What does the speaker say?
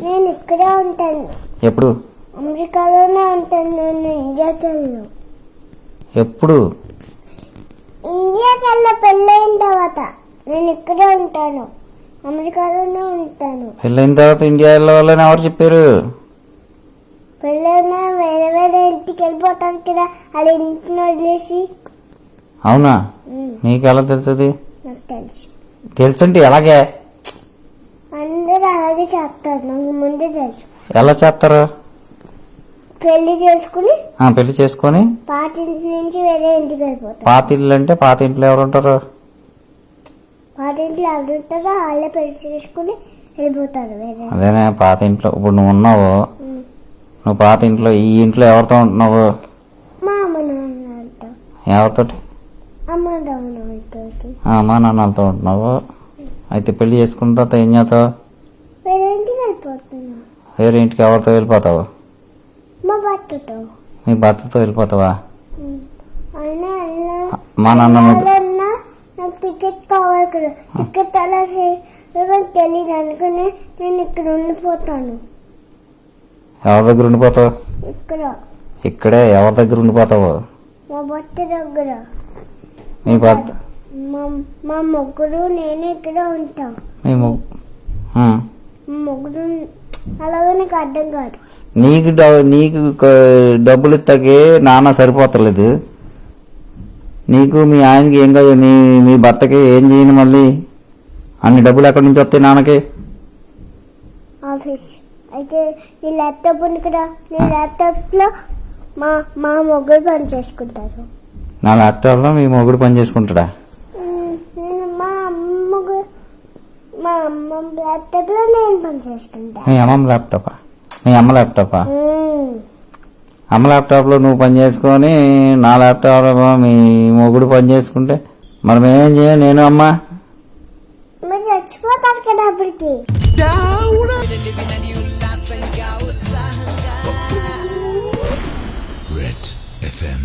నేను ఇక్కడే ఉంటాను. ఎప్పుడు? అమెరికాలోనే ఉంటాను నేను ఇండియాకి వెళ్ళను ఎప్పుడు? ఇండియాకి వెళ్ళ పెళ్ళైన తర్వాత నేను ఇక్కడే ఉంటాను. అమెరికాలోనే ఉంటాను. పెళ్ళైన తర్వాత ఇండియా వెళ్ళవాలని ఎవరు చెప్పారు? పెళ్ళైనా వేరే వేరే ఇంటికి వెళ్ళిపోతాను కదా వాళ్ళ ఇంటిని వదిలేసి. అవునా? నీకు ఎలా నాకు తెలుసు. తెలుసంటే ఎలాగే? చేస్తారు నాకు ముందే తెలుసు. ఎలా చేస్తారు? పెళ్ళి చేసుకుని ఆ, పెళ్ళి చేసుకొని పాత ఇంటి నుంచి వేరే ఇంటికి వెళ్ళిపోతారు పాత ఇల్లు అంటే పాత ఇంట్లో ఎవరు ఉంటారు? పాత ఇంట్లో ఎవరు ఉంటారో వాళ్ళే పెళ్ళి చేసుకుని వెళ్ళిపోతారు వేరే. అదేనే పాత ఇంట్లో. ఇప్పుడు నువ్వు ఉన్నావు. ఉమ్. నువ్వు పాత ఇంట్లో ఈ ఇంట్లో ఎవరితో ఉంటున్నావు? మా అమ్మ నాన్నతో ఎవరితోటి? అమ్మ నాన్నతో ఆ, అమ్మా నాన్నలతో ఉంటున్నావు. అయితే పెళ్ళి చేసుకున్న తర్వాత ఏం చేస్తావు? వేరే ఇంటికి ఎవరితో వెళ్ళిపోతావు? మా భర్తతో. వెళ్ళిపోతావా? మా నాన్న టికెట్ కావాలి కదా. టికెట్ అలా తెలియదు అనుకుని నేను ఇక్కడ ఉండిపోతాను. ఎవరి దగ్గర ఉండిపోతావు? ఇక్కడ. ఇక్కడే ఎవరి దగ్గర ఉండిపోతావు? మా భర్త దగ్గర. మీ భర్త మా ముగ్గురు నేను ఇక్కడ ఉంటాం. మీ ము- ఆ. మా ముగ్గురు అలాగే నాకు అర్థం కాదు. నీకు నీకు డబ్బులు ఇస్తాకే నాన్న సరిపోతలేదు. నీకు మీ ఆయనకి ఏం కాదు నీ మీ భర్తకి ఏం చేయను మళ్ళీ? అన్ని డబ్బులు ఎక్కడి నుంచి వస్తాయి నాన్నకి? ఆఫీస్. అయితే నీ ల్యాప్టాప్ ఉంది కదా నీ ల్యాప్టాప్లో మా మా ముగ్గురు పని చేసుకుంటారు నా ల్యాప్టాప్లో మీ మొగుడు పని చేసుకుంటాడా? మా అమ్మ ల్యాప్టాప్లో నేను పని చేసుకుంటా. మీ అమ్మ ల్యాప్టాపా మీ అమ్మ ల్యాప్టాపా అమ్మ ల్యాప్టాప్లో నువ్వు పని చేసుకొని నా ల్యాప్టాప్లో మీ మొగుడు పని చేసుకుంటే మనం ఏం చేయాలి నేను అమ్మ? చచ్చిపోతారు కదా అప్పటికి. FM.